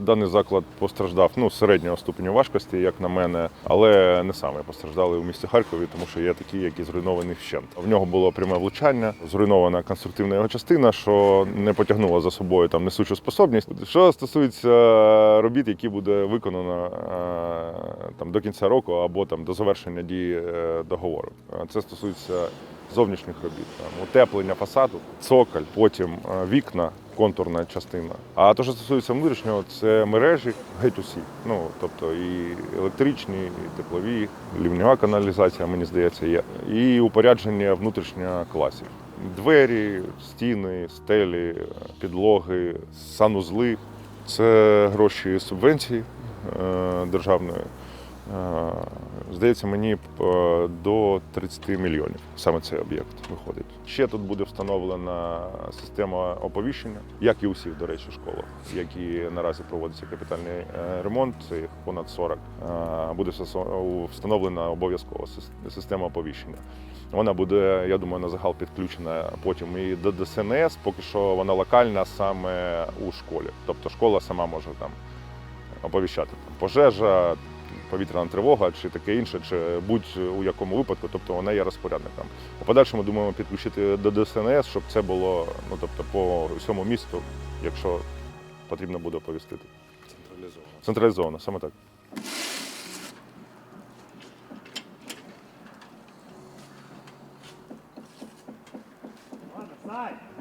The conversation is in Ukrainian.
Даний заклад постраждав ну, середнього ступеню важкості, як на мене, але не саме постраждали у місті Харкові, тому що є такі, які зруйновані вщент. В нього було пряме влучання, зруйнована конструктивна його частина, що не потягнула за собою там несучу способність. Що стосується робіт, які буде виконано е, там до кінця року або там до завершення дії е, договору. Е, Це стосується зовнішніх робіт, там, утеплення фасаду, цоколь, потім вікна, контурна частина. А те, що стосується внутрішнього, це мережі геть усі. Ну тобто і електричні, і теплові, лівньова каналізація, мені здається, є. І упорядження внутрішнього класів. Двері, стіни, стелі, підлоги, санузли. Це гроші субвенції е, державної. Е, Здається, мені е, до 30 мільйонів саме цей об'єкт виходить. Ще тут буде встановлена система оповіщення, як і у до речі, школах, які наразі проводиться капітальний е, ремонт, їх понад 40. Е, Буде встановлена обов'язкова система оповіщення. Вона буде, я думаю, на загал підключена потім і до ДСНС, поки що вона локальна саме у школі. Тобто школа сама може там оповіщати там, пожежа, повітряна тривога чи таке інше, чи будь-у якому випадку, тобто вона є розпорядником. У подальшому думаємо підключити до ДСНС, щоб це було ну тобто по всьому місту, якщо потрібно буде оповістити. Централізовано. Централізовано, саме так. Ладно!